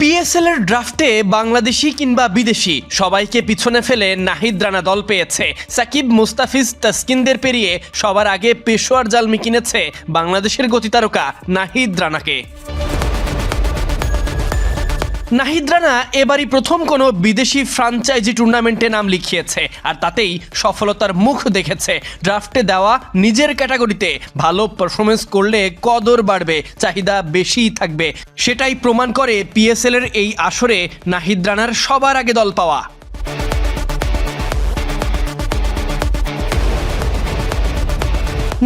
PSL এর ড্রাফটে বাংলাদেশি কিংবা বিদেশি সবাইকে পিছনে ফেলে নাহিদ রানা দল পেয়েছে। সাকিব, মুস্তাফিজ, তাসকিনদের পেরিয়ে সবার আগে পেশোয়ার জালমি কিনেছে বাংলাদেশের গতিতারকা নাহিদ রানাকে। নাহিদ রানা এবারই প্রথম কোনো বিদেশি ফ্রাঞ্চাইজি টুর্নামেন্টে নাম লিখিয়েছে, আর তাতেই সফলতার মুখ দেখেছে। ড্রাফটে দেওয়া নিজের ক্যাটাগরিতে ভালো পারফরমেন্স করলে কদর বাড়বে, চাহিদা বেশিই থাকবে। সেটাই প্রমাণ করে পিএসএল এর এই আসরে নাহিদ রানার সবার আগে দল পাওয়া।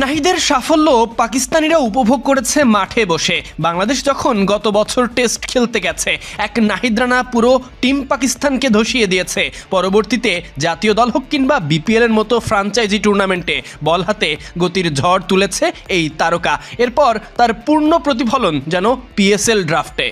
নাহিদের সাফল্য পাকিস্তানিরা উপভোগ করেছে মাঠে বসে। বাংলাদেশ যখন গত বছর টেস্ট খেলতে গেছে, এক নাহিদ রানা পুরো টিম পাকিস্তানকে ধসিয়ে দিয়েছে। পরবর্তীতে জাতীয় দল হোক কিংবা বিপিএল এর মতো ফ্রাঞ্চাইজি টুর্নামেন্টে বল হাতে গতির ঝড় তুলেছে এই তারকা। এরপর তার পূর্ণ প্রতিফলন যেন পিএসএল ড্রাফটে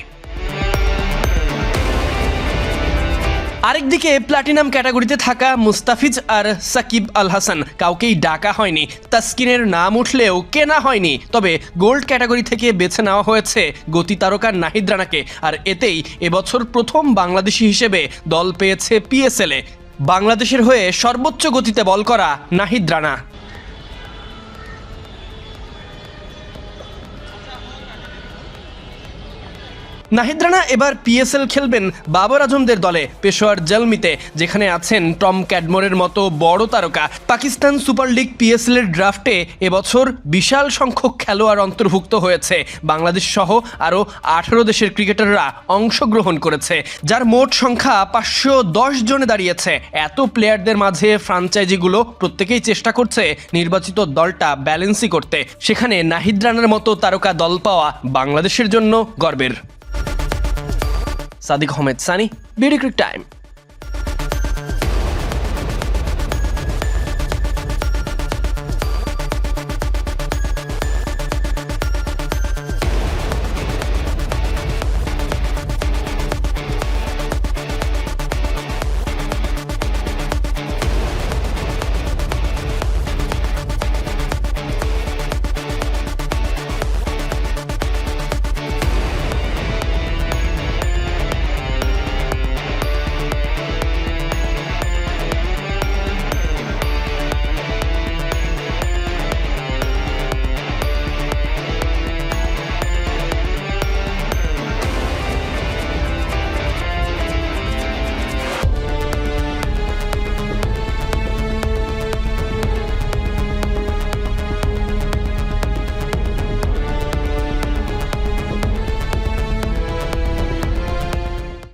আরেকদিকে প্লাটিনাম ক্যাটাগরিতে থাকা মুস্তাফিজ আর সাকিব আল হাসান কাউকেই ডাকা হয়নি। তাস্কিনের নাম উঠলেও কেনা হয়নি। তবে গোল্ড ক্যাটাগরি থেকে বেছে নেওয়া হয়েছে গতি তারকা নাহিদ রানাকে। আর এতেই এবছর প্রথম বাংলাদেশি হিসেবে দল পেয়েছে পিএসএলে বাংলাদেশের হয়ে সর্বোচ্চ গতিতে বল করা নাহিদ রানা। নাহিদ রানা এবার পিএসএল খেলবেন বাবর আজমদের দলে, পেশোয়ার জলমিতে, যেখানে আছেন টম ক্যাডমোরের মতো বড় তারকা। পাকিস্তান সুপার লিগ পিএসএল এর ড্রাফটে এবছর বিশাল সংখ্যক খেলোয়াড় অন্তর্ভুক্ত হয়েছে। বাংলাদেশ সহ আরও আঠারো দেশের ক্রিকেটাররা অংশগ্রহণ করেছে, যার মোট সংখ্যা পাঁচশো দশ জনে দাঁড়িয়েছে। এত প্লেয়ারদের মাঝে ফ্রাঞ্চাইজিগুলো প্রত্যেকেই চেষ্টা করছে নির্বাচিত দলটা ব্যালেন্সই করতে। সেখানে নাহিদ রানার মতো তারকা দল পাওয়া বাংলাদেশের জন্য গর্বের। Sadiq Ahmed Sunny BD Cric Time.